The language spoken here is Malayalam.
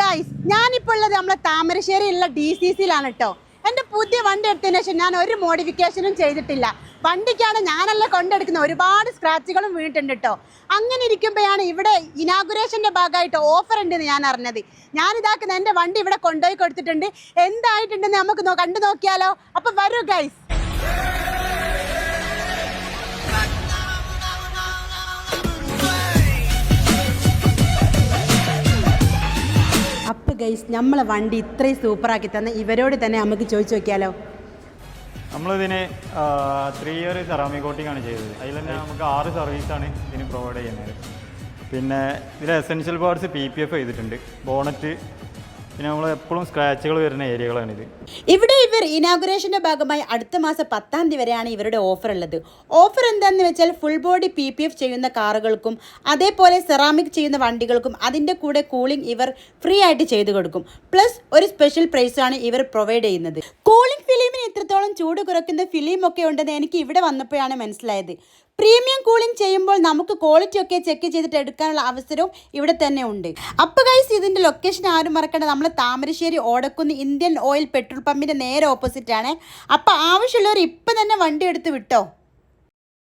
ഗായ്സ് ഞാനിപ്പോൾ ഉള്ളത് നമ്മളെ താമരശ്ശേരിയിലുള്ള ഡി സി സിയിലാണ് കേട്ടോ എന്റെ പുതിയ വണ്ടി എടുത്തതിന് ശേഷം ഞാൻ ഒരു മോഡിഫിക്കേഷനും ചെയ്തിട്ടില്ല. വണ്ടിക്കാണ് ഞാനല്ല കൊണ്ടെടുക്കുന്ന ഒരുപാട് സ്ക്രാച്ചുകളും വീണിട്ടുണ്ട് കേട്ടോ അങ്ങനെ ഇരിക്കുമ്പോഴാണ് ഇവിടെ ഇനാഗുറേഷന്റെ ഭാഗമായിട്ട് ഓഫർ ഉണ്ടെന്ന് ഞാൻ അറിഞ്ഞത്. ഞാൻ ഇതാക്കുന്ന എന്റെ വണ്ടി ഇവിടെ കൊണ്ടുപോയി കൊടുത്തിട്ടുണ്ട്. എന്തായിട്ടുണ്ടെന്ന് നമുക്ക് കണ്ടു നോക്കിയാലോ. അപ്പോൾ വരൂ ഗൈസ് ഗൈസ് നമ്മളെ വണ്ടി ഇത്രയും സൂപ്പറാക്കി തന്ന. ഇവരോട് തന്നെ നമുക്ക് ചോദിച്ചു നോക്കിയാലോ? നമ്മളിതിന് ത്രീ ഇയർ സെറാമിക് കോട്ടിംഗ് ആണ് ചെയ്തത്. അതിൽ തന്നെ നമുക്ക് ആറ് സർവീസാണ് ഇതിന് പ്രൊവൈഡ് ചെയ്യുന്നത്. പിന്നെ ഇതിൽ essential parts P P F ചെയ്തിട്ടുണ്ട്. ബോണറ്റ് നമ്മൾ എപ്പോഴും സ്ക്രാച്ചുകൾ വരുന്ന ഇവിടെ ഇവർ ഇനാഗുറേഷന്റെ ഭാഗമായി അടുത്ത മാസം പത്താം തീയതി വരെയാണ് ഇവരുടെ ഓഫർ ഉള്ളത്. ഓഫർ എന്താണെന്ന് വെച്ചാൽ full body P P F ചെയ്യുന്ന കാറുകൾക്കും അതേപോലെ സെറാമിക് ചെയ്യുന്ന വണ്ടികൾക്കും അതിന്റെ കൂടെ കൂളിംഗ് ഇവർ ഫ്രീ ആയിട്ട് ചെയ്തു കൊടുക്കും. പ്ലസ് ഒരു സ്പെഷ്യൽ പ്രൈസാണ് ഇവർ പ്രൊവൈഡ് ചെയ്യുന്നത്. കൂളിംഗ് ഫിലിമിന് ഇത്രത്തോളം ചൂട് കുറയ്ക്കുന്ന ഫിലിം ഒക്കെ ഉണ്ടെന്ന് എനിക്ക് ഇവിടെ വന്നപ്പോഴാണ് മനസ്സിലായത്. പ്രീമിയം കൂളിംഗ് ചെയ്യുമ്പോൾ നമുക്ക് ക്വാളിറ്റി ഒക്കെ ചെക്ക് ചെയ്തിട്ട് എടുക്കാനുള്ള അവസരവും ഇവിടെ തന്നെ ഉണ്ട്. അപ്പോൾ ഗൈസ് ഇതിന്റെ ലൊക്കേഷൻ ആരും മറക്കണ്ട. നമ്മൾ Thamarassery Odakkunnu Indian Oil petrol പമ്പിന്റെ നേരെ ഓപ്പോസിറ്റാണ് അപ്പോൾ ആവശ്യമുള്ളവർ ഇപ്പം തന്നെ വണ്ടി എടുത്ത് വിട്ടോ?